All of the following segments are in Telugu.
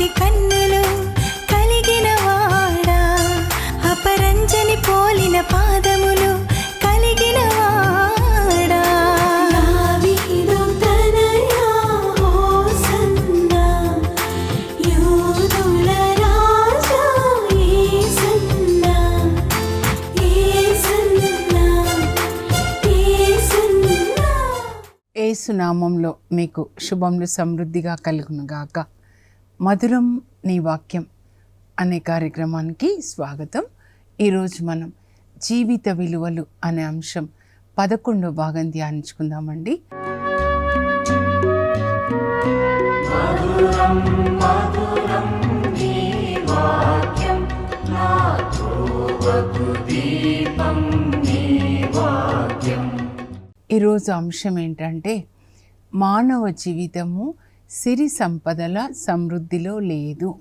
వంటి కన్నులు కలిగిన వాడా? అపరంజని పోలిన పాదములు కలిగిన వాడా? ఏసునామంలో మీకు శుభములు సమృద్ధిగా కలుగునుగాక. మధురం నీ వాక్యం అనే కార్యక్రమానికి స్వాగతం. ఈరోజు మనం జీవిత విలువలు అనే అంశం పదకొండో భాగం ధ్యానించుకుందామండి. ఈరోజు అంశం ఏంటంటే మానవ జీవితము సిరి సంపదల సమృద్ధిలో లేదు.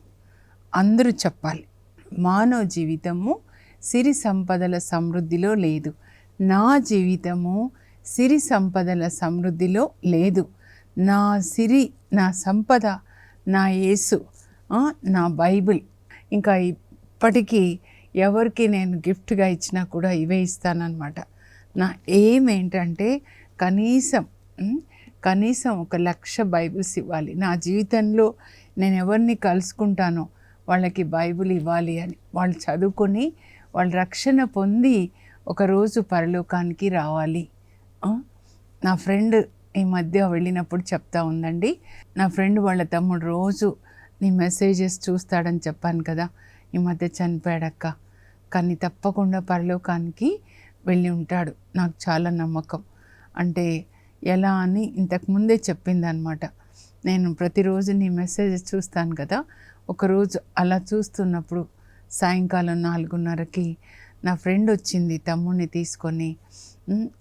అందరూ చెప్పాలి మానవ జీవితము సిరి సంపదల సమృద్ధిలో లేదు. నా జీవితము సిరి సంపదల సమృద్ధిలో లేదు. నా సిరి నా సంపద నా యేసు నా బైబిల్. ఇంకా ఇప్పటికీ ఎవరికి నేను గిఫ్ట్గా ఇచ్చినా కూడా ఇవే ఇస్తానన్నమాట. నా ఏమేంటంటే ఏంటంటే కనీసం కనీసం ఒక లక్ష బైబిల్స్ ఇవ్వాలి. నా జీవితంలో నేను ఎవరిని కలుసుకుంటానో వాళ్ళకి బైబిల్ ఇవ్వాలి అని. వాళ్ళు చదువుకొని వాళ్ళు రక్షణ పొంది ఒకరోజు పరలోకానికి రావాలి. నా ఫ్రెండ్ ఈ మధ్య వెళ్ళినప్పుడు చెప్తా ఉందండి. నా ఫ్రెండ్ వాళ్ళ తమ్ముడు రోజు నీ మెసేజెస్ చూస్తాడని చెప్పాను కదా. ఈ మధ్య చనిపోయాడక్క. కానీ తప్పకుండా పరలోకానికి వెళ్ళి ఉంటాడు. నాకు చాలా నమ్మకం. అంటే ఎలా అని ఇంతకుముందే చెప్పిందనమాట నేను ప్రతిరోజు నీ మెసేజ్ చూస్తాను కదా ఒకరోజు అలా చూస్తున్నప్పుడు సాయంకాలం నాలుగున్నరకి నా ఫ్రెండ్ వచ్చింది తమ్ముడిని తీసుకొని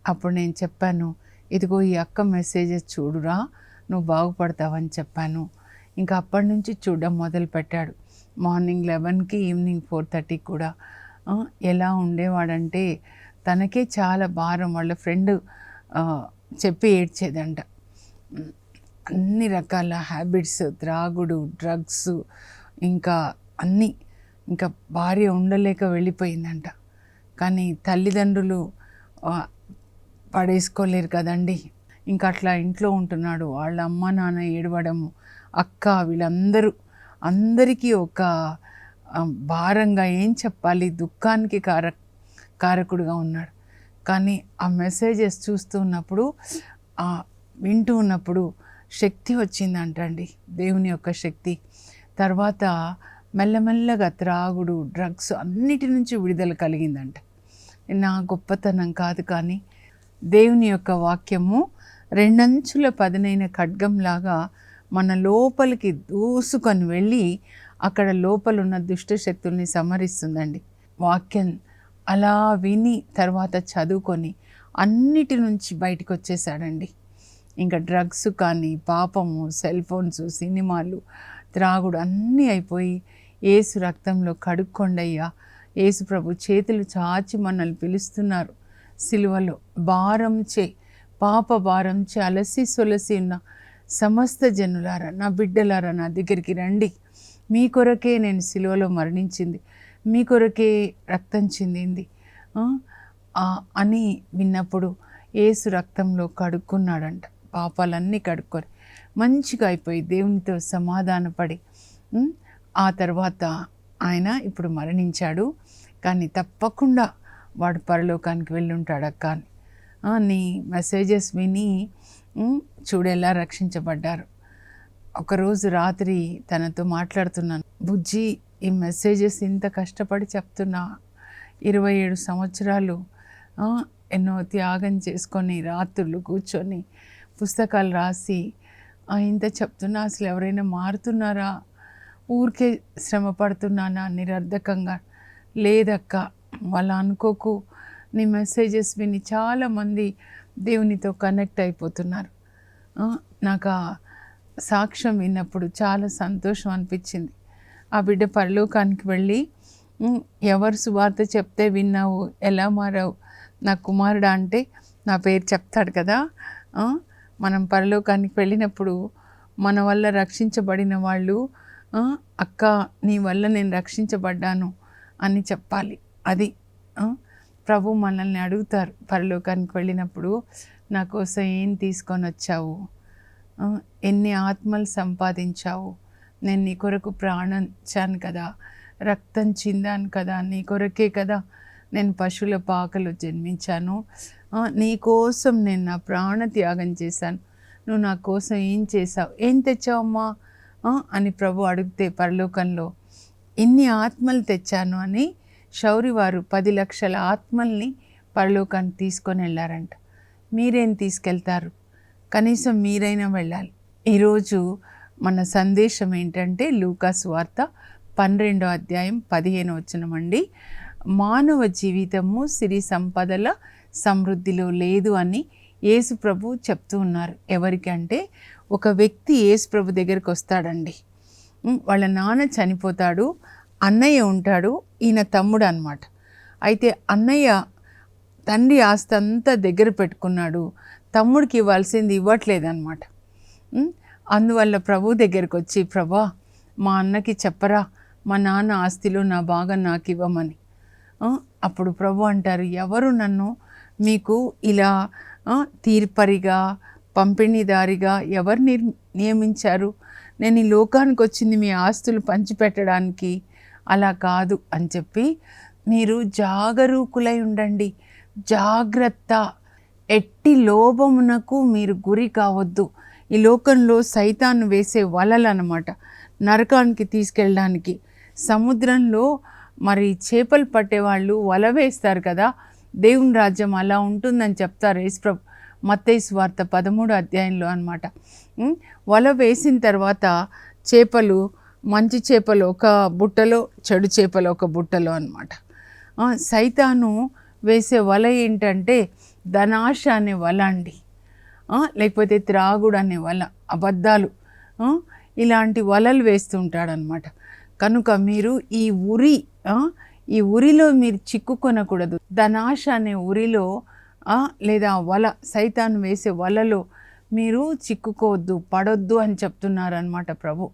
అప్పుడు నేను చెప్పాను ఇదిగో ఈ అక్క మెసేజెస్ చూడురా నువ్వు బాగుపడతావని చెప్పాను. ఇంకా అప్పటి నుంచి చూడడం మొదలుపెట్టాడు. మార్నింగ్ లెవెన్కి ఈవినింగ్ ఫోర్ థర్టీకి కూడా ఎలా ఉండేవాడంటే తనకే చాలా భారం. వాళ్ళ ఫ్రెండ్ చెప్పి ఏడ్చేదంట. అన్ని రకాల హ్యాబిట్స్ త్రాగుడు డ్రగ్స్ ఇంకా అన్నీ ఇంకా భార్య ఉండలేక వెళ్ళిపోయిందంట. కానీ తల్లిదండ్రులు పడేసుకోలేరు కదండి. ఇంకా అట్లా ఇంట్లో ఉంటున్నాడు. వాళ్ళ అమ్మ నాన్న ఏడవడము అక్క వీళ్ళందరూ అందరికీ ఒక భారంగా ఏం చెప్పాలి? దుఃఖానికి కార కారకుడుగా ఉన్నాడు. కానీ ఆ మెసేజెస్ చూస్తూ ఉన్నప్పుడు ఆ, వింటూ ఉన్నప్పుడు శక్తి వచ్చిందంటండి. దేవుని యొక్క శక్తి. తర్వాత మెల్లమెల్లగా త్రాగుడు డ్రగ్స్ అన్నిటి నుంచి విడుదల కలిగిందంట. నా గొప్పతనం కాదు కానీ దేవుని యొక్క వాక్యము రెండంచుల పదునైన ఖడ్గంలాగా మన లోపలికి దూసుకొని వెళ్ళి అక్కడ లోపల ఉన్న దుష్ట శక్తుల్ని సమరిస్తుందండి. వాక్యం అలా విని తర్వాత చదువుకొని అన్నిటి నుంచి బయటకు వచ్చేసాడండి ఇంకా డ్రగ్స్ కానీ పాపము సెల్ ఫోన్స్ సినిమాలు త్రాగుడు అన్నీ అయిపోయి ఏసు రక్తంలో కడుక్కొండయ్యా. ఏసు ప్రభు చేతులు చాచి మనల్ని పిలుస్తున్నారు. సిలువలో భారం చే పాప భారంచే అలసి సొలసి ఉన్న సమస్త జనులారా నా బిడ్డలారా నా దగ్గరికి రండి. మీ కొరకే నేను సిలువలో మరణించింది. మీ కొరకే రక్తం చెందింది. అని విన్నప్పుడు ఏసు రక్తంలో కడుక్కున్నాడంట. పాపాలన్నీ కడుక్కొని మంచిగా అయిపోయి దేవునితో సమాధానపడి ఆ తర్వాత ఆయన ఇప్పుడు మరణించాడు. కానీ తప్పకుండా వాడు పరలోకానికి వెళ్ళుంటాడక్క అని. నీ మెసేజెస్ విని చూడేలా రక్షించబడ్డారు. ఒకరోజు రాత్రి తనతో మాట్లాడుతున్నాను. బుజ్జి ఈ మెసేజెస్ ఇంత కష్టపడి చెప్తున్నా ఇరవై ఏడు సంవత్సరాలు ఎన్నో త్యాగం చేసుకొని రాత్రులు కూర్చొని పుస్తకాలు రాసి ఇంత చెప్తున్నా అసలు ఎవరైనా మారుతున్నారా? ఊరికే శ్రమ పడుతున్నానా? నిరర్ధకంగా లేదక్క వాళ్ళు అనుకోకు. నీ మెసేజెస్ విని చాలామంది దేవునితో కనెక్ట్ అయిపోతున్నారు. నాకు ఆ సాక్ష్యం విన్నప్పుడు చాలా సంతోషం అనిపించింది. ఆ బిడ్డ పరలోకానికి వెళ్ళి ఎవరు సువార్త చెప్తే విన్నావు? ఎలా మారావు? నా కుమారుడా అంటే నా పేరు చెప్తాడు కదా. మనం పరలోకానికి వెళ్ళినప్పుడు మన వల్ల రక్షించబడిన వాళ్ళు అక్క నీ వల్ల నేను రక్షించబడ్డాను అని చెప్పాలి. అది ప్రభు మనల్ని అడుగుతారు పరలోకానికి వెళ్ళినప్పుడు నా కోసం ఏం తీసుకొని వచ్చావు? ఎన్ని ఆత్మలు సంపాదించావు? నేను నీ కొరకు ప్రాణించాను కదా రక్తం చిందాను కదా నీ కొరకే కదా నేను పశువుల పాకలో జన్మించాను. నీ కోసం నేను నా ప్రాణ త్యాగం చేశాను. నువ్వు నా కోసం ఏం చేసావు ఏం తెచ్చావమ్మా? అని ప్రభు అడిగితే పరలోకంలో ఇన్ని ఆత్మలు తెచ్చాను అని శౌరి వారు పది లక్షల ఆత్మల్ని పరలోకానికి తీసుకొని వెళ్ళారంట. మీరేం తీసుకెళ్తారు? కనీసం మీరైనా వెళ్ళాలి. ఈరోజు మన సందేశం ఏంటంటే లూకాస్ వార్త పన్నెండో అధ్యాయం పదిహేను వచనమండి మానవ జీవితము సిరి సంపదల సమృద్ధిలో లేదు అని యేసు ప్రభు చెప్తూ ఉన్నారు. ఎవరికంటే ఒక వ్యక్తి యేసు ప్రభు దగ్గరికి వస్తాడండి. వాళ్ళ నాన్న చనిపోతాడు అన్నయ్య ఉంటాడు ఈయన తమ్ముడు అనమాట అయితే అన్నయ్య తండ్రి ఆస్తి అంతా దగ్గర పెట్టుకున్నాడు తమ్ముడికి ఇవ్వాల్సింది ఇవ్వట్లేదన్నమాట. అందువల్ల ప్రభు దగ్గరికి వచ్చి ప్రభా మా అన్నకి చెప్పరా? మా నాన్న ఆస్తిలో నా భాగం నాకు ఇవ్వమని. అప్పుడు ప్రభు అంటారు ఎవరు నన్ను మీకు ఇలా తీర్పరిగా పంపిణీదారిగా ఎవరు నిర్ నియమించారు? నేను ఈ లోకానికి వచ్చింది మీ ఆస్తులు పంచిపెట్టడానికి అలా కాదు అని చెప్పి మీరు జాగరూకులై ఉండండి. జాగ్రత్త. ఎట్టి లోభమునకు మీరు గురి కావద్దు. ఈ లోకంలో సైతాన్ని వేసే వలలు అనమాట నరకానికి తీసుకెళ్ళడానికి. సముద్రంలో మరి చేపలు పట్టేవాళ్ళు వల వేస్తారు కదా. దేవుని రాజ్యం అలా ఉంటుందని చెప్తారు యేసుప్రభు. మత్తయి వార్త పదమూడు అధ్యాయంలో అనమాట వల వేసిన తర్వాత చేపలు మంచి చేపలు ఒక బుట్టలో చెడు చేపలు ఒక బుట్టలో అనమాట సైతాను వేసే వల ఏంటంటే ధనాశ అనే వల అండి. లేకపోతే త్రాగుడు అనే వల అబద్ధాలు ఇలాంటి వలలు వేస్తుంటాడనమాట. కనుక మీరు ఈ ఉరి ఈ ఉరిలో మీరు చిక్కుకొనకూడదు. ధనాశ అనే ఉరిలో లేదా వల సైతాన్ వేసే వలలో మీరు చిక్కుకోవద్దు పడొద్దు అని చెప్తున్నారనమాట ప్రభు.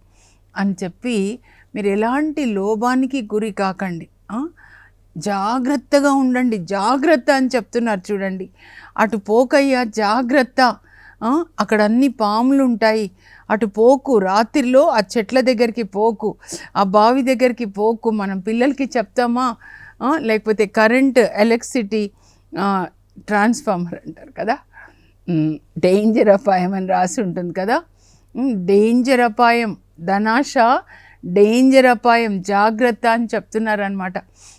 అని చెప్పి మీరు ఎలాంటి లోభానికి గురి కాకండి. జాగ్రత్తగా ఉండండి. జాగ్రత్త అని చెప్తున్నారు చూడండి. అటు పోకయ్యా జాగ్రత్త. అక్కడ అన్ని పాములు ఉంటాయి. అటు పోకు రాత్రిలో ఆ చెట్ల దగ్గరికి పోకు. ఆ బావి దగ్గరికి పోకు. మనం పిల్లలకి చెప్తామా? లేకపోతే కరెంట్ ఎలక్ట్రిసిటీ ట్రాన్స్ఫార్మర్ అంటారు కదా? డేంజర్ అపాయం అని రాసి ఉంటుంది కదా? డేంజర్ అపాయం. ధనాశ డేంజర్ అపాయం జాగ్రత్త అని చెప్తున్నారనమాట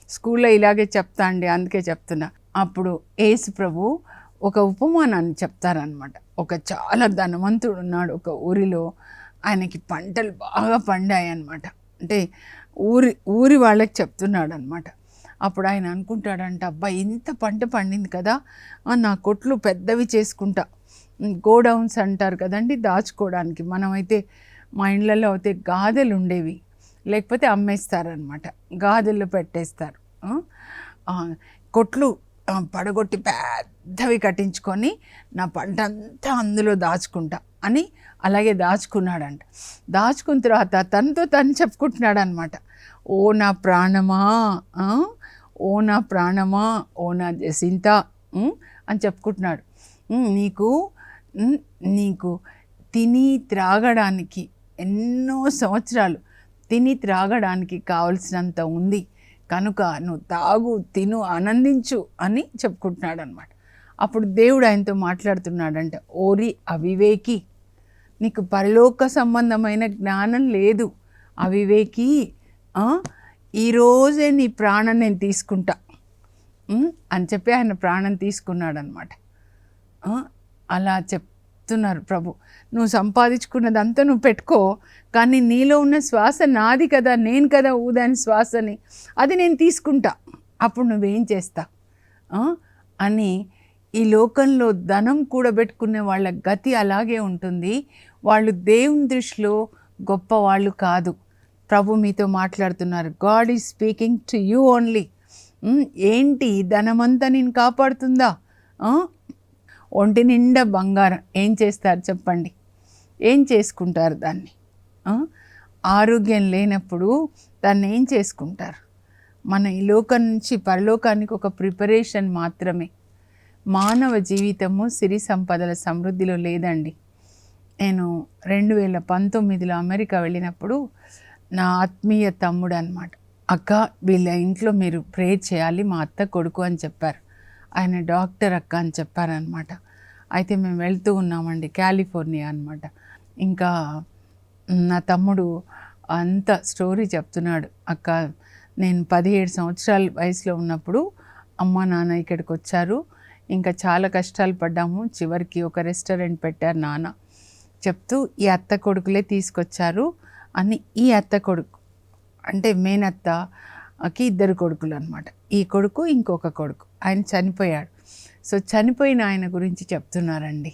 స్కూల్లో ఇలాగే చెప్తా అండి అందుకే చెప్తున్నా. అప్పుడు ఏసు ప్రభు ఒక ఉపమానాన్ని చెప్తారనమాట ఒక చాలా ధనవంతుడు ఉన్నాడు ఒక ఊరిలో. ఆయనకి పంటలు బాగా పండాయి అనమాట అంటే ఊరి ఊరి వాళ్ళకి చెప్తున్నాడు అనమాట అప్పుడు ఆయన అనుకుంటాడంట అబ్బా ఇంత పంట పండింది కదా నా కొట్లు పెద్దవి చేసుకుంటా. గోడౌన్స్ అంటారు కదండి దాచుకోవడానికి. మనమైతే మా ఇళ్ళల్లో అయితే గాదెలు ఉండేవి లేకపోతే అమ్మేస్తారనమాట గాదెలు పెట్టేస్తారు. కొట్లు పడగొట్టి పెద్దవి కట్టించుకొని నా పంట అంతా అందులో దాచుకుంటా అని అలాగే దాచుకున్నాడంట. దాచుకున్న తర్వాత తనతో తను చెప్పుకుంటున్నాడు అనమాట ఓ నా ప్రాణమా? ఓ నా ప్రాణమా? ఓ నా జసింత? అని చెప్పుకుంటున్నాడు. నీకు నీకు తిని త్రాగడానికి ఎన్నో సంవత్సరాలు తిని త్రాగడానికి కావలసినంత ఉంది. కనుక నువ్వు తాగు తిను ఆనందించు అని చెప్పుకుంటున్నాడు అనమాట అప్పుడు దేవుడు ఆయనతో మాట్లాడుతున్నాడంట ఓరి అవివేకి నీకు పరలోక సంబంధమైన జ్ఞానం లేదు. అవివేకి ఈరోజే నీ ప్రాణం నేను తీసుకుంటా. అని చెప్పి ఆయన ప్రాణం తీసుకున్నాడనమాట అలా చెప్ చెప్తున్నారు ప్రభు. నువ్వు సంపాదించుకున్నదంతా నువ్వు పెట్టుకో కానీ నీలో ఉన్న శ్వాస నాది కదా నేను కదా ఊదాని శ్వాసని. అది నేను తీసుకుంటా. అప్పుడు నువ్వేం చేస్తా? అని ఈ లోకంలో ధనం కూడబెట్టుకునే వాళ్ళ గతి అలాగే ఉంటుంది. వాళ్ళు దేవుని దృష్టిలో గొప్ప వాళ్ళు కాదు. ప్రభు మీతో మాట్లాడుతున్నారు. God is speaking to you only. ఏంటి? ధనమంతా నేను కాపాడుతుందా? ఒంటి నిండా బంగారం. ఏం చేస్తారు చెప్పండి? ఏం చేసుకుంటారు దాన్ని? ఆరోగ్యం లేనప్పుడు దాన్ని ఏం చేసుకుంటారు? మన ఈ లోకం నుంచి పరలోకానికి ఒక ప్రిపరేషన్ మాత్రమే. మానవ జీవితము సిరి సంపదల సమృద్ధిలో లేదండి. నేను రెండు వేల పంతొమ్మిదిలో అమెరికా వెళ్ళినప్పుడు నా ఆత్మీయ తమ్ముడు అనమాట అక్క వీళ్ళ ఇంట్లో మీరు ప్రే చేయాలి మా అత్త కొడుకు అని చెప్పారు. ఆయన డాక్టర్ అక్క అని చెప్పారనమాట అయితే మేము వెళ్తూ ఉన్నామండి కాలిఫోర్నియా అనమాట ఇంకా నా తమ్ముడు అంత స్టోరీ చెప్తున్నాడు. అక్క నేను పదిహేడు సంవత్సరాల వయసులో ఉన్నప్పుడు అమ్మ నాన్న ఇక్కడికి వచ్చారు. ఇంకా చాలా కష్టాలు పడ్డాము. చివరికి ఒక రెస్టారెంట్ పెట్టారు నాన్న. చెప్తూ ఈ అత్త కొడుకులే తీసుకొచ్చారు అని ఈ అత్త కొడుకు అంటే మేనత్తకి ఇద్దరు కొడుకులు అనమాట ఈ కొడుకు ఇంకొక కొడుకు. ఆయన చనిపోయాడు. సో చనిపోయిన ఆయన గురించి చెప్తున్నారండి.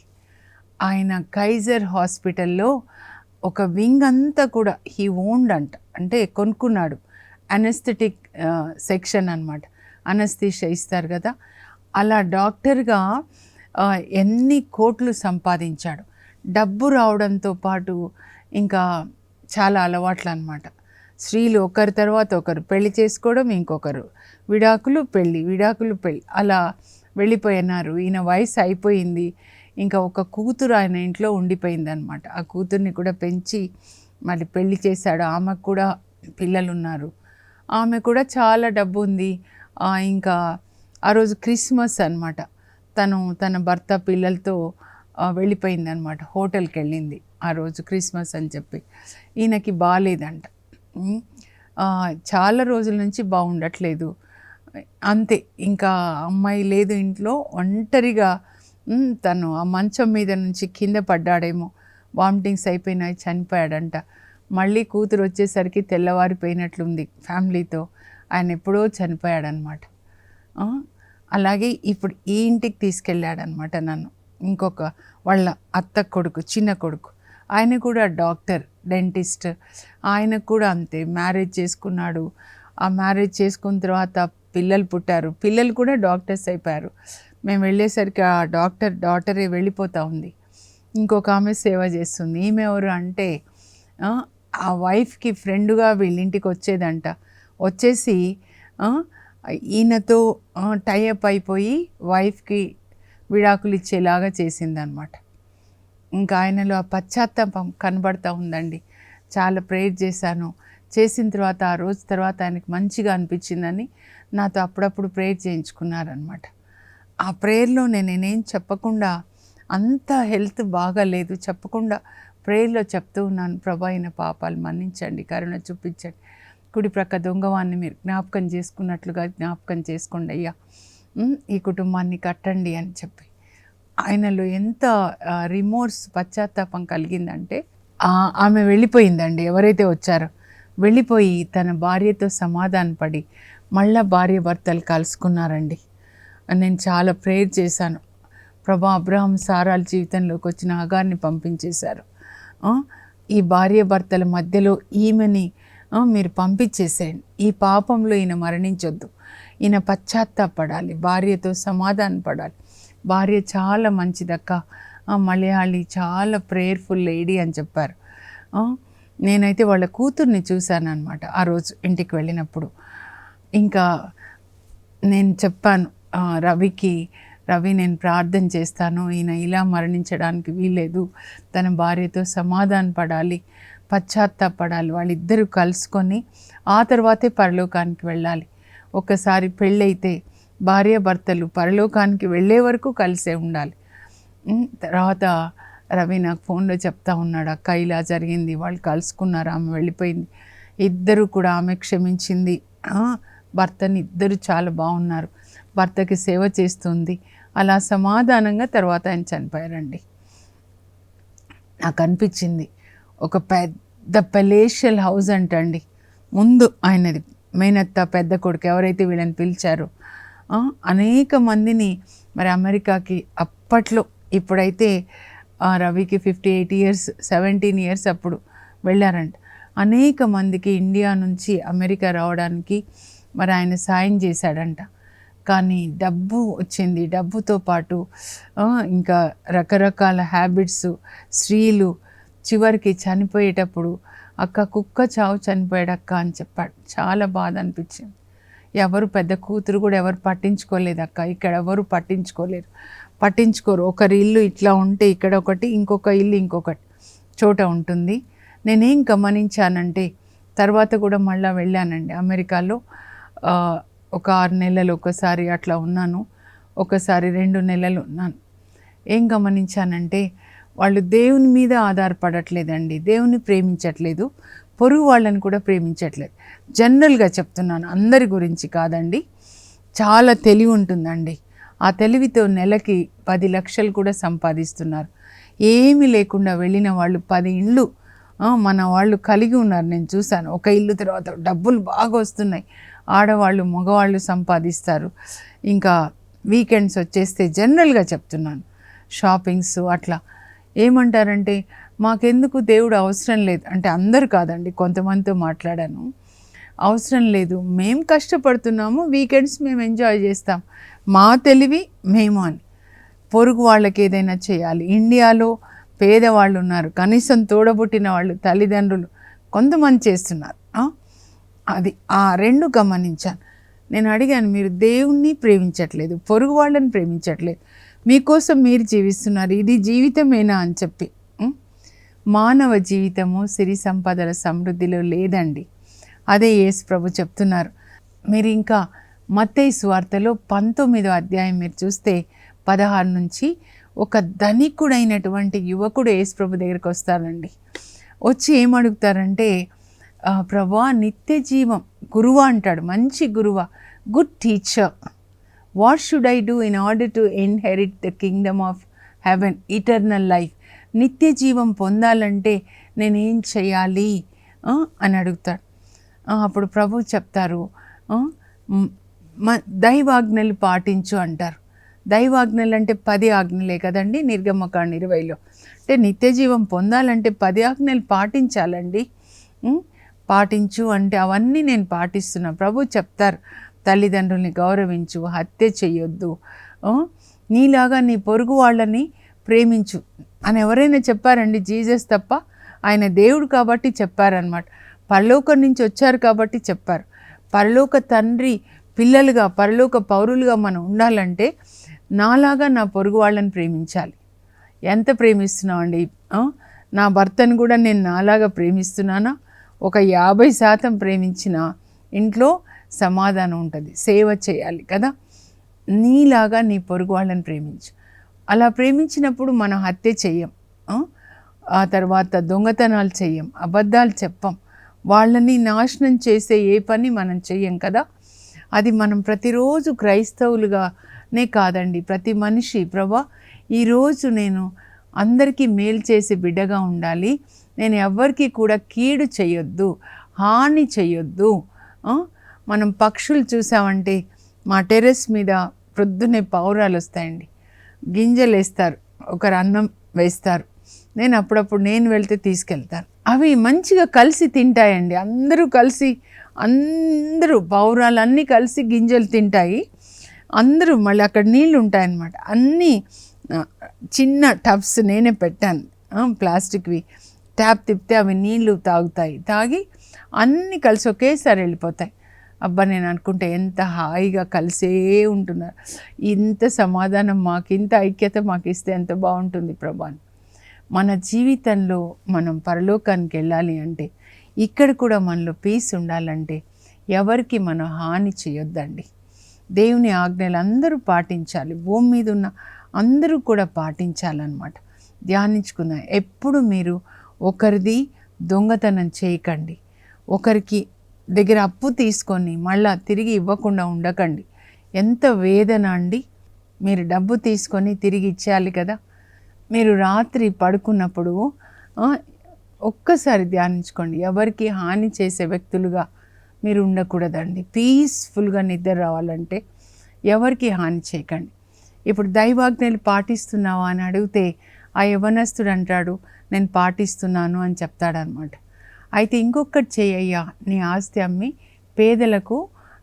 ఆయన కైజర్ హాస్పిటల్లో ఒక వింగ్ అంతా కూడా హీ ఓన్డ్ అంట. అంటే కొనుక్కున్నాడు. అనస్థెటిక్ సెక్షన్ అనమాట అనస్థిష ఇస్తారు కదా. అలా డాక్టర్గా ఎన్ని కోట్లు సంపాదించాడు. డబ్బు రావడంతో పాటు ఇంకా చాలా అలవాట్లు అనమాట స్త్రీలు ఒకరి తర్వాత ఒకరు పెళ్ళి చేసుకోవడం ఇంకొకరు. విడాకులు పెళ్ళి విడాకులు పెళ్ళి అలా వెళ్ళిపోయినారు. ఈయన వయసు అయిపోయింది. ఇంకా ఒక కూతురు ఆయన ఇంట్లో ఉండిపోయింది అనమాట ఆ కూతుర్ని కూడా పెంచి మళ్ళీ పెళ్ళి చేశాడు. ఆమెకు కూడా పిల్లలు ఉన్నారు ఆమె కూడా చాలా డబ్బు ఉంది ఇంకా ఆ రోజు క్రిస్మస్ అనమాట తను తన భర్త పిల్లలతో వెళ్ళిపోయిందనమాట హోటల్కి వెళ్ళింది ఆ రోజు క్రిస్మస్ అని చెప్పి. ఈయనకి బాగాలేదంట చాలా రోజుల నుంచి బాగుండట్లేదు. అంతే. ఇంకా అమ్మాయి లేదు ఇంట్లో ఒంటరిగా తను ఆ మంచం మీద నుంచి కింద పడ్డాడేమో. వామిటింగ్స్ అయిపోయినాయి చనిపోయాడంట. మళ్ళీ కూతురు వచ్చేసరికి తెల్లవారిపోయినట్లుంది ఫ్యామిలీతో. ఆయన ఎప్పుడో చనిపోయాడనమాట. అలాగే ఇప్పుడు ఈ ఇంటికి తీసుకెళ్ళాడనమాట నన్ను. ఇంకొక వాళ్ళ అత్త కొడుకు చిన్న కొడుకు. ఆయన కూడా డాక్టర్ డెంటిస్ట్. ఆయనకు కూడా అంతే మ్యారేజ్ చేసుకున్నాడు. ఆ మ్యారేజ్ చేసుకున్న తర్వాత పిల్లలు పుట్టారు. పిల్లలు కూడా డాక్టర్స్ అయిపోయారు. మేము వెళ్ళేసరికి ఆ డాక్టర్ డాక్టరే వెళ్ళిపోతూ ఉంది. ఇంకొక ఆమె సేవ చేస్తుంది. ఈమె ఎవరు అంటే ఆ, వైఫ్కి ఫ్రెండ్గా వీళ్ళింటికి వచ్చేదంట. వచ్చేసి ఈయనతో టైఅప్ అయిపోయి వైఫ్కి విడాకులు ఇచ్చేలాగా చేసిందనమాట ఇంకా ఆయనలో ఆ పశ్చాత్తాపం కనబడతా ఉందండి. చాలా ప్రేయర్ చేశాను. చేసిన తర్వాత ఆ రోజు తర్వాత ఆయనకు మంచిగా అనిపించిందని నాతో అప్పుడప్పుడు ప్రేయర్ చేయించుకున్నారనమాట ఆ ప్రేయర్లో నేను నేనేం చెప్పకుండా అంత హెల్త్ బాగాలేదు చెప్పకుండా ప్రేయర్లో చెప్తూ ఉన్నాను ప్రభా అయిన పాపాలు మన్నించండి కరుణ చూపించండి. కుడి ప్రక్క దొంగవాన్ని మీరు జ్ఞాపకం చేసుకున్నట్లుగా జ్ఞాపకం చేసుకోండి అయ్యా. ఈ కుటుంబాన్ని కట్టండి అని చెప్పి. ఆయనలో ఎంత రిమోర్స్ పశ్చాత్తాపం కలిగిందంటే ఆమె వెళ్ళిపోయిందండి. ఎవరైతే వచ్చారో వెళ్ళిపోయి తన భార్యతో సమాధానపడి మళ్ళా భార్య భర్తలు కలుసుకున్నారండి. నేను చాలా ప్రేయర్ చేశాను. ప్రభా అబ్రహం సారాల జీవితంలోకి వచ్చిన అగారిని పంపించేశారు. ఈ భార్య భర్తల మధ్యలో ఈమెని మీరు పంపించేసేయండి. ఈ పాపంలో ఈయన మరణించొద్దు. ఈయన పశ్చాత్తాపడాలి. భార్యతో సమాధాన పడాలి. భార్య చాలా మంచిదక్క. మలయాళీ మలయాళి చాలా ప్రేయర్ఫుల్ లేడీ అని చెప్పారు. నేనైతే వాళ్ళ కూతుర్ని చూశాను అనమాట ఆ రోజు ఇంటికి వెళ్ళినప్పుడు. ఇంకా నేను చెప్పాను రవికి రవి నేను ప్రార్థన చేస్తాను ఈయన ఇలా మరణించడానికి వీల్లేదు తన భార్యతో సమాధాన పడాలి పశ్చాత్తాపడాలి వాళ్ళిద్దరూ కలుసుకొని ఆ తర్వాతే పరలోకానికి వెళ్ళాలి. ఒకసారి పెళ్ళైతే భార్య భర్తలు పరలోకానికి వెళ్ళే వరకు కలిసే ఉండాలి. తర్వాత రవి నాకు ఫోన్లో చెప్తా ఉన్నాడు అక్క ఇలా జరిగింది వాళ్ళు కలుసుకున్నారు ఆమె వెళ్ళిపోయింది ఇద్దరు కూడా ఆమె క్షమించింది భర్తని ఇద్దరు చాలా బాగున్నారు. భర్తకి సేవ చేస్తుంది. అలా సమాధానంగా తర్వాత ఆయన చనిపోయారండి. నాకు అనిపించింది ఒక పెద్ద పెలేషియల్ హౌస్ అంటండి. ముందు ఆయనది మేనత్త పెద్ద కొడుకు ఎవరైతే వీళ్ళని పిలిచారో అనేక మందిని మరి అమెరికాకి అప్పట్లో ఇప్పుడైతే రవికి fifty eight years seventeen years అప్పుడు వెళ్ళారంట. అనేక మందికి ఇండియా నుంచి అమెరికా రావడానికి మరి ఆయన సాయం చేశాడంట. కానీ డబ్బు వచ్చింది. డబ్బుతో పాటు ఇంకా రకరకాల హ్యాబిట్స్ స్త్రీలు చివరికి చనిపోయేటప్పుడు అక్క కుక్క చావు చనిపోయాడక్క అని చెప్పాడు. చాలా బాధ అనిపించింది. ఎవరు పెద్ద కూతురు కూడా ఎవరు పట్టించుకోలేదు అక్క. ఇక్కడ ఎవరు పట్టించుకోలేరు. పట్టించుకోరు. ఒకరి ఇల్లు ఇట్లా ఉంటే ఇక్కడ ఒకటి ఇంకొక ఇల్లు ఇంకొకటి చోట ఉంటుంది. నేనేం గమనించానంటే తర్వాత కూడా మళ్ళీ వెళ్ళానండి అమెరికాలో. ఒక ఆరు నెలలు ఒకసారి అట్లా ఉన్నాను. ఒకసారి రెండు నెలలు ఉన్నాను. ఏం గమనించానంటే వాళ్ళు దేవుని మీద ఆధారపడట్లేదండి. దేవుని ప్రేమించట్లేదు. పొరుగు వాళ్ళని కూడా ప్రేమించట్లేదు. జనరల్గా చెప్తున్నాను అందరి గురించి కాదండి. చాలా తెలివి ఉంటుందండి. ఆ తెలివితో నెలకి పది లక్షలు కూడా సంపాదిస్తున్నారు. ఏమీ లేకుండా వెళ్ళిన వాళ్ళు పది ఇండ్లు మన వాళ్ళు కలిగి ఉన్నారు. నేను చూశాను ఒక ఇల్లు తర్వాత డబ్బులు బాగా వస్తున్నాయి. ఆడవాళ్ళు మగవాళ్ళు సంపాదిస్తారు. ఇంకా వీకెండ్స్ వచ్చేస్తే జనరల్గా చెప్తున్నాను. షాపింగ్స్ అట్లా. ఏమంటారంటే మాకెందుకు దేవుడు అవసరం లేదు. అంటే అందరు కాదండి కొంతమందితో మాట్లాడాను. అవసరం లేదు. మేం కష్టపడుతున్నాము వీకెండ్స్ మేము ఎంజాయ్ చేస్తాం. మా తెలివి మేము అని. పొరుగు వాళ్ళకి ఏదైనా చేయాలి. ఇండియాలో పేదవాళ్ళు ఉన్నారు. కనీసం తోడబుట్టిన వాళ్ళు తల్లిదండ్రులు కొంతమంది చేస్తున్నారు. అది ఆ రెండు గమనించాను. నేను అడిగాను మీరు దేవుణ్ణి ప్రేమించట్లేదు పొరుగు వాళ్ళని ప్రేమించట్లేదు మీకోసం మీరు జీవిస్తున్నారు ఇది జీవితమేనా అని చెప్పి. మానవ జీవితము సిరి సంపదల సమృద్ధిలో లేదండి. అదే యేసు ప్రభు చెప్తున్నారు. మీరు ఇంకా మత్తయి సువార్తలో పంతొమ్మిదో అధ్యాయం మీరు చూస్తే పదహారు నుంచి ఒక ధనికుడైనటువంటి యువకుడు యేసు ప్రభు దగ్గరికి వస్తారండి వచ్చి ఏమడుగుతారంటే ప్రభా నిత్య జీవం. గురువ అంటాడు. మంచి గురువ. Good teacher what should I do in order to inherit the kingdom of heaven eternal life నిత్య జీవం పొందాలంటే నేనేం చేయాలి? అని అడుగుతాడు. అప్పుడు ప్రభు చెప్తారు. మ- దైవాజ్ఞలు పాటించు అంటారు. దైవాజ్ఞలు అంటే పది ఆజ్ఞలే కదండి నిర్గమకాండ ఇరవైలో. అంటే నిత్య జీవం పొందాలంటే పది ఆజ్ఞలు పాటించాలండి. పాటించు అంటే అవన్నీ నేను పాటిస్తున్నా. ప్రభు చెప్తారు తల్లిదండ్రుల్ని గౌరవించు హత్య చేయొద్దు నీలాగా నీ పొరుగు వాళ్ళని ప్రేమించు అని ఎవరైనా చెప్పారండి? జీజస్ తప్ప ఆయన దేవుడు కాబట్టి చెప్పారనమాట పరలోకం నుంచి వచ్చారు కాబట్టి చెప్పారు. పరలోక తండ్రి పిల్లలుగా పరలోక పౌరులుగా మనం ఉండాలంటే నాలాగా నా పొరుగు వాళ్ళని ప్రేమించాలి. ఎంత ప్రేమిస్తున్నామండి నా భర్తను కూడా నేను నాలాగా ప్రేమిస్తున్నానా? ఒక యాభై శాతం ప్రేమించిన ఇంట్లో సమాధానం ఉంటుంది. సేవ చేయాలి కదా. నీలాగా నీ పొరుగు వాళ్ళని ప్రేమించు. అలా ప్రేమించినప్పుడు మనం హత్య చెయ్యం. ఆ? తర్వాత దొంగతనాలు చెయ్యం. అబద్ధాలు చెప్పం. వాళ్ళని నాశనం చేసే ఏ పని మనం చెయ్యం కదా. అది మనం ప్రతిరోజు క్రైస్తవులుగానే కాదండి. ప్రతి మనిషి ప్రభా ఈరోజు నేను అందరికీ మేలు చేసే బిడ్డగా ఉండాలి. నేను ఎవ్వరికీ కూడా కీడు చేయొద్దు హాని చేయొద్దు. మనం పక్షులు చూసామంటే మా టెర్రస్ మీద ప్రొద్దునే పావురాలు వస్తాయండి. గింజలు వేస్తారు ఒకరు అన్నం వేస్తారు. నేను అప్పుడప్పుడు నేను వెళ్తే తీసుకెళ్తాను అవి మంచిగా కలిసి తింటాయండి. అందరూ కలిసి అందరూ పౌరాలు అన్నీ కలిసి గింజలు తింటాయి. అందరూ మళ్ళీ అక్కడ నీళ్ళు ఉంటాయన్నమాట. అన్నీ చిన్న టబ్స్ నేనే పెట్టాను. ప్లాస్టిక్వి. ట్యాప్ తిప్పితే అవి నీళ్ళు తాగుతాయి. తాగి అన్నీ కలిసి ఒకేసారి వెళ్ళిపోతాయి. అబ్బా నేను అనుకుంటే ఎంత హాయిగా కలిసే ఉంటున్నారు. ఇంత సమాధానం మాకు ఇంత ఐక్యత మాకు ఇస్తే ఎంత బాగుంటుంది ప్రభాన్. మన జీవితంలో మనం పరలోకానికి వెళ్ళాలి అంటే ఇక్కడ కూడా మనలో పీస్ ఉండాలంటే ఎవరికి మనం హాని చేయొద్దండి. దేవుని ఆజ్ఞలు అందరూ పాటించాలి. భూమి మీద ఉన్న అందరూ కూడా పాటించాలన్నమాట. ధ్యానించుకున్న ఎప్పుడు మీరు ఒకరిది దొంగతనం చేయకండి. ఒకరికి దగ్గర అప్పు తీసుకొని మళ్ళా తిరిగి ఇవ్వకుండా ఉండకండి. ఎంత వేదన అండి. మీరు డబ్బు తీసుకొని తిరిగి ఇచ్చేయాలి కదా. మీరు రాత్రి పడుకున్నప్పుడు ఒక్కసారి ధ్యానించుకోండి. ఎవరికి హాని చేసే వ్యక్తులుగా మీరు ఉండకూడదండి. పీస్ఫుల్గా నిద్ర రావాలంటే ఎవరికి హాని చేయకండి. ఇప్పుడు దైవాజ్ఞలు పాటిస్తున్నావా అని అడిగితే ఆ యవనస్తుడు అంటాడు నేను పాటిస్తున్నాను అని చెప్తాడనమాట అయితే ఇంకొకటి చేయయ్యా నీ ఆస్తి అమ్మి పేదలకు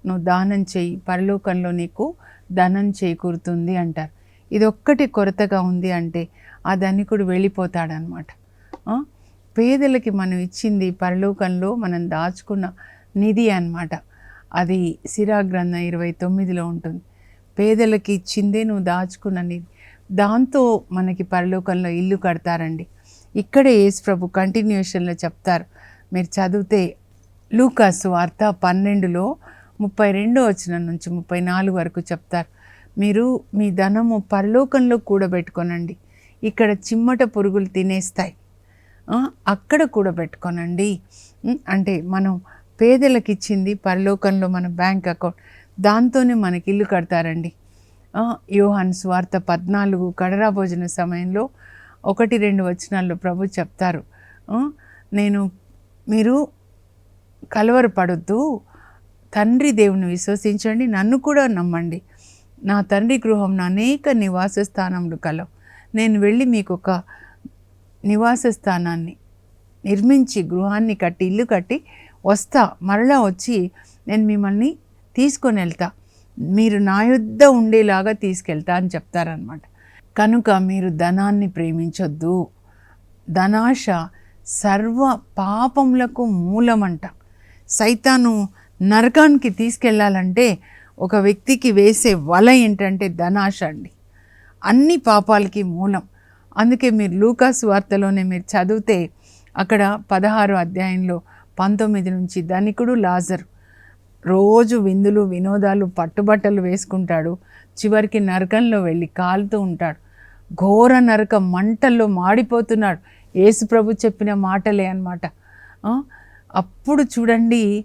నువ్వు దానం చేయి పరలోకంలో నీకు ధనం చేకూరుతుంది అంటారు. ఇది ఒక్కటి కొరతగా ఉంది అంటే ఆ ధనికుడు వెళ్ళిపోతాడనమాట పేదలకి మనం ఇచ్చింది పరలోకంలో మనం దాచుకున్న నిధి అనమాట అది సిరా గ్రంథం ఇరవై తొమ్మిదిలో ఉంటుంది. పేదలకి ఇచ్చిందే నువ్వు దాచుకున్న నిధి. దాంతో మనకి పరలోకంలో ఇల్లు కడతారండి. ఇక్కడే యేసు ప్రభు కంటిన్యూషన్లో చెప్తారు. మీరు చదివితే లూకాసు వార్త పన్నెండులో ముప్పై రెండో వచ్చిన నుంచి ముప్పై నాలుగు వరకు చెప్తారు. మీరు మీ ధనము పరలోకంలో కూడబెట్టుకోనండి. ఇక్కడ చిమ్మట పురుగులు తినేస్తాయి. అక్కడ కూడా పెట్టుకోనండి అంటే మనం పేదలకు ఇచ్చింది పరలోకంలో మన బ్యాంక్ అకౌంట్. దాంతోనే మనకి ఇల్లు కడతారండి. యోహాన్ స్వార్థ పద్నాలుగు కడరా భోజన సమయంలో ఒకటి రెండు వచనాల్లో ప్రభు చెప్తారు. నేను మీరు కలవరపడొద్దు. తండ్రి దేవుని విశ్వసించండి నన్ను కూడా నమ్మండి. నా తండ్రి గృహం అనేక నివాస స్థానములు కలవు. నేను వెళ్ళి మీకు ఒక నివాస స్థానాన్ని నిర్మించి గృహాన్ని కట్టి ఇల్లు కట్టి వస్తా. మరలా వచ్చి నేను మిమ్మల్ని తీసుకొని వెళ్తా. మీరు నా యుద్ధ ఉండేలాగా తీసుకెళ్తా అని చెప్తారనమాట కనుక మీరు ధనాన్ని ప్రేమించొద్దు. ధనాశ సర్వ పాపములకు మూలమంట. సైతాను నరకానికి తీసుకెళ్ళాలంటే ఒక వ్యక్తికి వేసే వల ఏంటంటే ధనాశ అండి. అన్ని పాపాలకి మూలం. అందుకే మీరు లూకాసు వార్తలోనే మీరు చదివితే అక్కడ పదహారు అధ్యాయంలో పంతొమ్మిది నుంచి ధనికుడు లాజరు రోజు విందులు వినోదాలు పట్టుబట్టలు వేసుకుంటాడు. చివరికి నరకంలో వెళ్ళి కాలుతూ ఉంటాడు. ఘోర నరక మంటల్లో మాడిపోతున్నాడు. యేసు ప్రభు చెప్పిన మాటలే అనమాట అప్పుడు చూడండి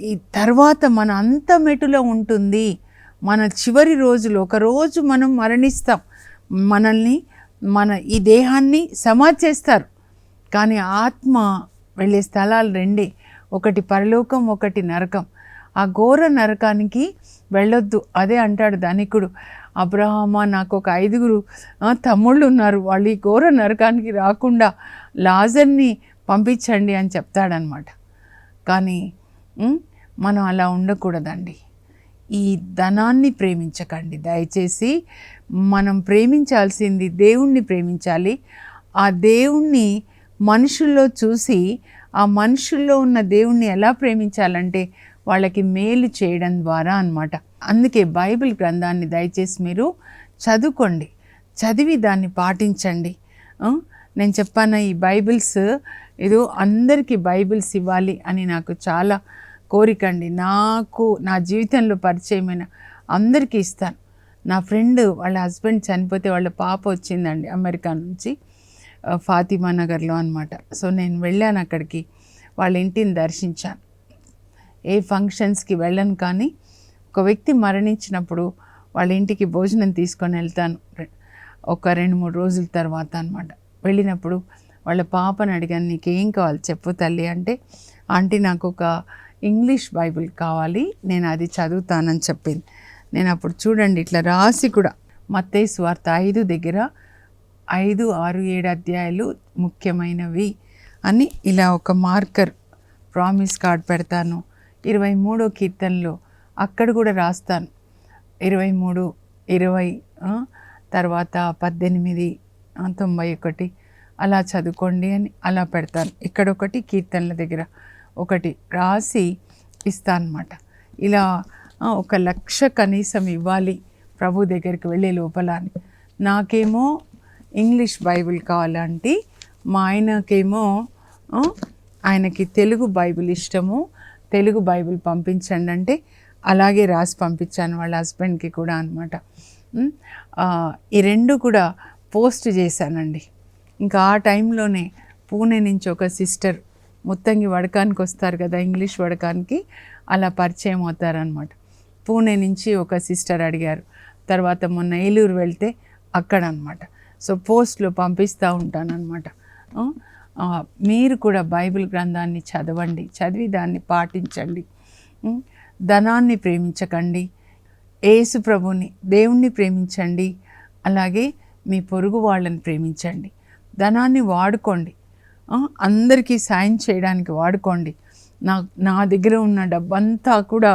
ఈ తర్వాత మన అంత మెటులో ఉంటుంది. మన చివరి రోజులు ఒకరోజు మనం మరణిస్తాం. మనల్ని మన ఈ దేహాన్ని సమాధి కానీ ఆత్మ వెళ్ళే స్థలాలు రెండే. ఒకటి పరలోకం ఒకటి నరకం. ఆ ఘోర నరకానికి వెళ్ళొద్దు. అదే అంటాడు ధనికుడు. అబ్రహామా నాకు ఒక ఐదుగురు తమ్ముళ్ళు ఉన్నారు. వాళ్ళు ఈ ఘోర నరకానికి రాకుండా లాజర్ని పంపించండి అని చెప్తాడనమాట కానీ మనం అలా ఉండకూడదండి. ఈ ధనాన్ని ప్రేమించకండి. దయచేసి మనం ప్రేమించాల్సింది దేవుణ్ణి ప్రేమించాలి. ఆ దేవుణ్ణి మనుషుల్లో చూసి ఆ మనుషుల్లో ఉన్న దేవుణ్ణి ఎలా ప్రేమించాలంటే వాళ్ళకి మేలు చేయడం ద్వారా అన్నమాట. అందుకే బైబిల్ గ్రంథాన్ని దయచేసి మీరు చదువుకోండి. చదివి దాన్ని పాటించండి. నేను చెప్పాను ఈ బైబిల్స్ ఏదో అందరికీ బైబిల్స్ ఇవ్వాలి అని నాకు చాలా కోరిక అండి. నాకు నా జీవితంలో పరిచయమైన అందరికీ ఇస్తాను. నా ఫ్రెండ్ వాళ్ళ హస్బెండ్ చనిపోతే వాళ్ళ పాప వచ్చిందండి అమెరికా నుంచి. ఫాతిమా నగర్లో అనమాట సో నేను వెళ్ళాను అక్కడికి. వాళ్ళ ఇంటిని దర్శించాను. ఏ ఫంక్షన్స్కి వెళ్ళను కానీ ఒక వ్యక్తి మరణించినప్పుడు వాళ్ళ ఇంటికి భోజనం తీసుకొని వెళ్తాను. ఒక రెండు మూడు రోజుల తర్వాత అనమాట వెళ్ళినప్పుడు వాళ్ళ పాపని అడిగాను నీకేం కావాలి? చెప్పు తల్లి. అంటే ఆంటీ నాకు ఒక ఇంగ్లీష్ బైబిల్ కావాలి. నేను అది చదువుతానని చెప్పింది. నేను అప్పుడు చూడండి ఇట్లా రాసి కూడా మత్తయి స్వార్థ ఐదు దగ్గర ఐదు ఆరు ఏడు అధ్యాయాలు ముఖ్యమైనవి అని ఇలా ఒక మార్కర్ ప్రామిస్ కార్డ్ పెడతాను. ఇరవై మూడో కీర్తనలో అక్కడ కూడా రాస్తాను. ఇరవై మూడు ఇరవై తర్వాత పద్దెనిమిది తొంభై ఒకటి. అలా చదువుకోండి అని అలా పెడతాను. ఇక్కడ ఒకటి కీర్తనల దగ్గర ఒకటి రాసి ఇస్తానమాట ఇలా ఒక లక్ష కనీసం ఇవ్వాలి ప్రభు దగ్గరికి వెళ్ళే లోపల నాకేమో ఇంగ్లీష్ బైబిల్ కావాలంటే మా ఆయనకేమో ఆయనకి తెలుగు బైబిల్ ఇష్టము. తెలుగు బైబిల్ పంపించండి అంటే అలాగే రాసి పంపించాను వాళ్ళ హస్బెండ్కి కూడా అనమాట ఈ రెండు కూడా పోస్ట్ చేశానండి. ఇంకా ఆ టైంలోనే పూణే నుంచి ఒక సిస్టర్ ముత్తంగి వడకానికి వస్తారు కదా ఇంగ్లీష్ వడకానికి అలా పరిచయం అవుతారనమాట పూణే నుంచి ఒక సిస్టర్ అడిగారు. తర్వాత మొన్న ఏలూరు వెళ్తే అక్కడ అనమాట సో పోస్ట్లో పంపిస్తూ ఉంటానన్నమాట. మీరు కూడా బైబిల్ గ్రంథాన్ని చదవండి చదివి దాన్ని పాటించండి. ధనాన్ని ప్రేమించకండి యేసు ప్రభుని దేవుణ్ణి ప్రేమించండి అలాగే మీ పొరుగు వాళ్ళని ప్రేమించండి. ధనాన్ని వాడుకోండి. అందరికీ సాయం చేయడానికి వాడుకోండి. నా నా దగ్గర ఉన్న డబ్బంతా కూడా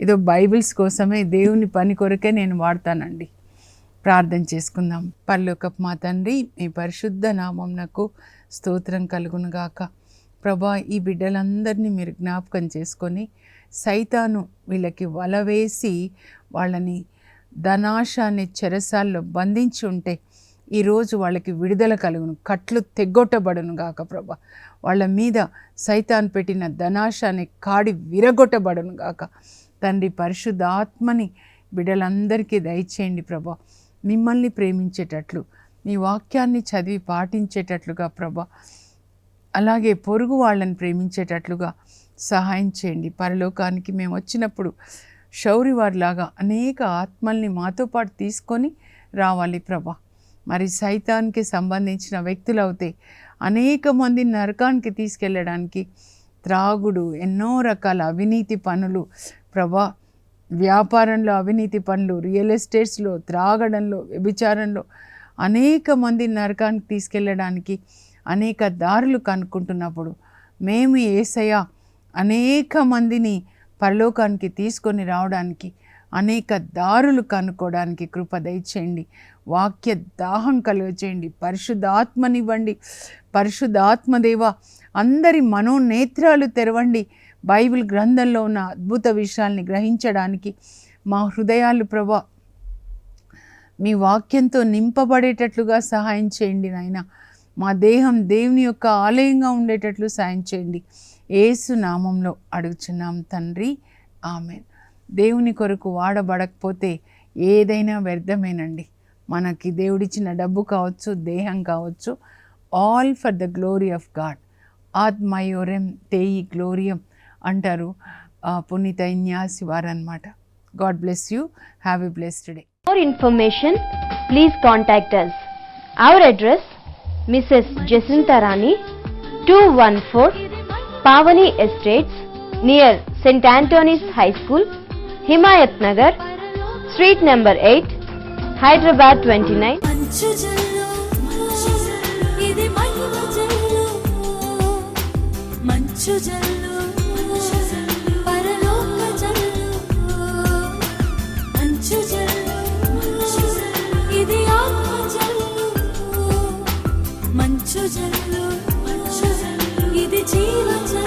ఏదో బైబిల్స్ కోసమే దేవుని పని కొరకే నేను వాడతానండి. ప్రార్థన చేసుకుందాం. పరలోకపు మా తండ్రి మీ పరిశుద్ధ నామంనకు స్తోత్రం కలుగునుగాక ప్రభా ఈ బిడ్డలందరినీ మీరు జ్ఞాపకం చేసుకొని సైతాను వీళ్ళకి వల వేసి వాళ్ళని ధనాశ అనే చెరసాల్లో బంధించి ఉంటే ఈరోజు వాళ్ళకి విడుదల కలుగును కట్లు తెగ్గొట్టబడును గాక ప్రభా. వాళ్ళ మీద సైతాన్ పెట్టిన ధనాశ అనే కాడి విరగొట్టబడును గాక. తండ్రి పరిశుద్ధ ఆత్మని బిడ్డలందరికీ దయచేయండి ప్రభా. మిమ్మల్ని ప్రేమించేటట్లు మీ వాక్యాన్ని చదివి పాటించేటట్లుగా ప్రభా. అలాగే పొరుగు వాళ్ళని ప్రేమించేటట్లుగా సహాయం చేయండి. పరలోకానికి మేము వచ్చినప్పుడు శౌరి వారిలాగా అనేక ఆత్మల్ని మాతో పాటు తీసుకొని రావాలి ప్రభా. మరి సైతానికి సంబంధించిన వ్యక్తులు అవుతే అనేక మంది నరకానికి తీసుకెళ్ళడానికి త్రాగుడు ఎన్నో రకాల అవినీతి పనులు ప్రభా వ్యాపారంలో అవినీతి పనులు రియల్ ఎస్టేట్స్లో త్రాగడంలో వ్యభిచారంలో అనేక మంది నరకానికి తీసుకెళ్ళడానికి అనేక దారులు కనుక్కుంటున్నప్పుడు మేము ఏసయ్య అనేక మందిని పరలోకానికి తీసుకొని రావడానికి అనేక దారులు కనుక్కోవడానికి కృప దయచేయండి. వాక్య దాహం కలుగచేయండి. పరిశుద్ధాత్మనివ్వండి. పరిశుద్ధాత్మదేవ అందరి మనోనేత్రాలు తెరవండి. బైబిల్ గ్రంథంలో ఉన్న అద్భుత విషయాల్ని గ్రహించడానికి మా హృదయాలు ప్రభా మీ వాక్యంతో నింపబడేటట్లుగా సహాయం చేయండి నాయన. మా దేహం దేవుని యొక్క ఆలయంగా ఉండేటట్లు సాయం చేయండి. ఏసు నామంలో అడుగుచున్నాం తండ్రి. ఆమె దేవుని కొరకు వాడబడకపోతే ఏదైనా వ్యర్థమేనండి. మనకి దేవుడిచ్చిన డబ్బు కావచ్చు దేహం కావచ్చు all for the glory of God. ఆత్మయోరెం తేయి గ్లోరియం. అంటారు పునీత ఇన్యాసి వారు అనమాట God bless you have a blessed day please contact us. Our address, Mrs. Jacinta Rani, 214 Pavani Estates, near St. Anthony's High School, Himayat Nagar, Street number 8, Hyderabad 29. మంచు జల్లు ఇది మహిమ జల్లు మంచు జల్లు ఇది జీవజ